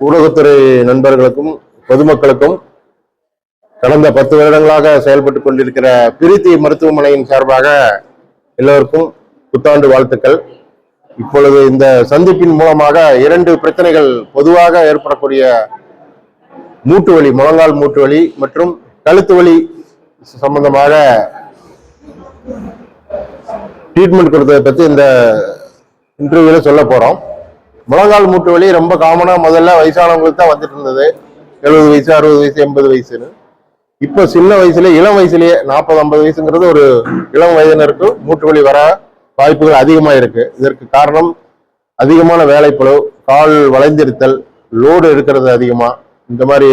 ஊடகத்துறை நண்பர்களுக்கும் பொதுமக்களுக்கும் கடந்த பத்து வருடங்களாக செயல்பட்டு கொண்டிருக்கிற பிரித்தி மருத்துவமனையின் சார்பாக எல்லோருக்கும் புத்தாண்டு வாழ்த்துக்கள். இப்பொழுது இந்த சந்திப்பின் மூலமாக இரண்டு பிரச்சனைகள் பொதுவாக ஏற்படக்கூடிய மூட்டு வலி முழங்கால் மூட்டு வலி மற்றும் கழுத்து வலி சம்பந்தமாக ட்ரீட்மெண்ட் கொடுத்ததை பற்றி இந்த இன்டர்வியூவில் சொல்ல போகிறோம் முழங்கால் மூட்டு வலி ரொம்ப காமனாக முதல்ல வயசானவங்களுக்கு தான் வந்துட்டு இருந்தது. எழுபது வயசு அறுபது வயசு எண்பது வயசுன்னு. இப்போ சின்ன வயசுல இளம் வயசுலயே நாற்பது ஐம்பது வயசுங்கிறது ஒரு இளம் வயதினருக்கு மூட்டு வலி வர வாய்ப்புகள் அதிகமாக இருக்கு. இதற்கு காரணம் அதிகமான வேலைப்பளு கால் வளைந்திருத்தல் லோடு எடுக்கிறது அதிகமாக இந்த மாதிரி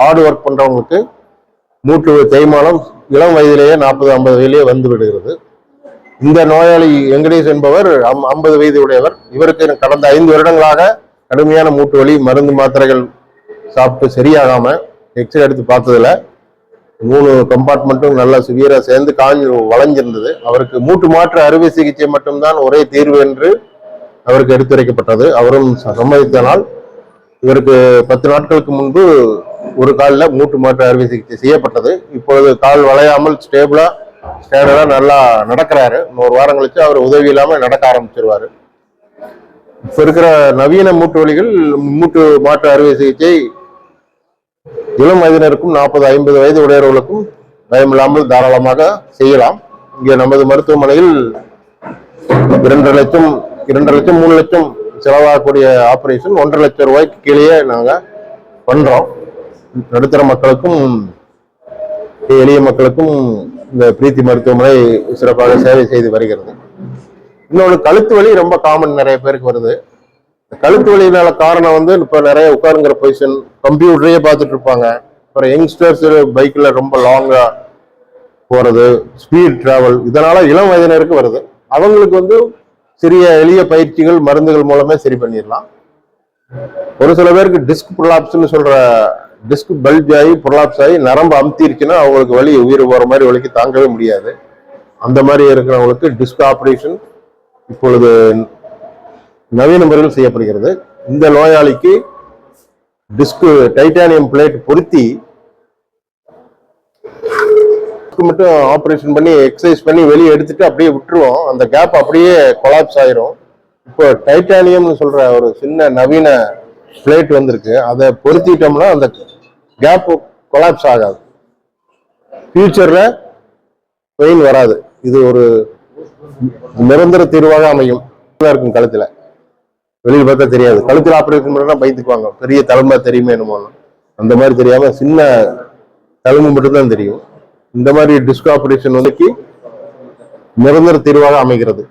ஹார்ட் ஒர்க் பண்ணுறவங்களுக்கு மூட்டு தேய்மானம் இளம் வயதிலேயே நாற்பது ஐம்பது வயதிலேயே வந்து விடுகிறது. இந்த நோயாளி வெங்கடேஷ் என்பவர் ஐம்பது வயது உடையவர் இவருக்கு கடந்த ஐந்து வருடங்களாக கடுமையான மூட்டு வலி மருந்து மாத்திரைகள் சாப்பிட்டு சரியாகாம எக்ஸ்ரே எடுத்து பார்த்ததுல மூணு கம்பார்ட்மெண்ட்டும் நல்லா சிவியரா சேர்ந்து காஞ்சி வளைஞ்சிருந்தது. அவருக்கு மூட்டு மாற்று அறுவை சிகிச்சை மட்டும்தான் ஒரே தீர்வு என்று அவருக்கு எடுத்துரைக்கப்பட்டது. அவரும் சம்மதித்தனால் இவருக்கு பத்து நாட்களுக்கு முன்பு ஒரு காலில் மூட்டு மாற்று அறுவை சிகிச்சை செய்யப்பட்டது. இப்பொழுது கால் வளையாமல் ஸ்டேபிளா ஸ்டேண்டர்டா நல்லா நடக்கிறாரு. ஒரு வாரம் கழிச்சு அவர் உதவி இல்லாம நடக்க ஆரம்பிச்சிருவாரு. இப்ப இருக்கிற நவீன மூட்டு வலிகள் மூட்டு மாற்று அறுவை சிகிச்சை இளம் வயதினருக்கும் நாற்பது ஐம்பது வயது உடையவர்களுக்கும் பயமில்லாமல் தாராளமாக செய்யலாம். இங்கே நமது மருத்துவமனையில் இரண்டு லட்சம் இரண்டு லட்சம் மூணு லட்சம் செலவாகக்கூடிய ஆபரேஷன் ஒன்றரை லட்சம் ரூபாய்க்கு கீழேயே நாங்க பண்றோம். நடுத்தர மக்களுக்கும் எளிய மக்களுக்கும் இந்த பிரீத்தி மருத்துவமனை சிறப்பாக சேவை செய்து வருகிறது. இன்னொன்று கழுத்து வலி ரொம்ப காமன் நிறைய பேருக்கு வருது. கழுத்து வலியினால காரணம் வந்து இப்போ நிறைய உட்காருங்கிற பொசிஷன் கம்ப்யூட்டரையே பார்த்துட்டு இருப்பாங்க. அப்புறம் யங்ஸ்டர்ஸ் பைக்ல ரொம்ப லாங்கா போறது ஸ்பீட் டிராவல் இதனால இளம் வயதினருக்கு வருது. அவங்களுக்கு வந்து சிறிய எளிய பயிற்சிகள் மருந்துகள் மூலமே சரி பண்ணிடலாம். ஒரு சில பேருக்கு டிஸ்க் ப்ரொலாப்ஸ்னு சொல்ற டிஸ்க் பல்ஜ் ஆகி ப்ரொலாப்ஸ் ஆகி நரம்பு அமுத்திருச்சுன்னா அவங்களுக்கு வலி உயிர் போகிற மாதிரி வலிக்கு தாங்கவே முடியாது. அந்த மாதிரி இருக்கிறவங்களுக்கு டிஸ்க் ஆப்ரேஷன் இப்பொழுது நவீன முறையில் செய்யப்படுகிறது. இந்த நோயாளிக்கு டிஸ்கு டைட்டானியம் பிளேட் பொருத்தி மட்டும் ஆப்ரேஷன் பண்ணி எக்ஸசைஸ் பண்ணி வெளியே எடுத்துட்டு அப்படியே விட்டுருவோம். அந்த கேப் அப்படியே கொலாப்ஸ் ஆயிரும். இப்போ டைட்டானியம்னு சொல்ற ஒரு சின்ன நவீன பிளேட் வந்திருக்கு. அதை பொருத்திட்டோம்னா அந்த கேப் கொலாப்ஸ் ஆகாது. ஃபியூச்சரில் பெயின் வராது. இது ஒரு நிரந்தர தீர்வாக அமையும். நல்லா இருக்கும் கழுத்தில். வெளியில் பார்த்தா தெரியாது. கழுத்தில் ஆபரேஷன் பண்ணா பயந்துக்குவாங்க. பெரிய தலைமை தெரியுமே என்னமோ அந்த மாதிரி தெரியாமல் சின்ன தலைமை மட்டும்தான் தெரியும். இந்த மாதிரி டிஸ்க் ஆப்ரேஷன் வந்து நிரந்தர தீர்வாக அமைகிறது.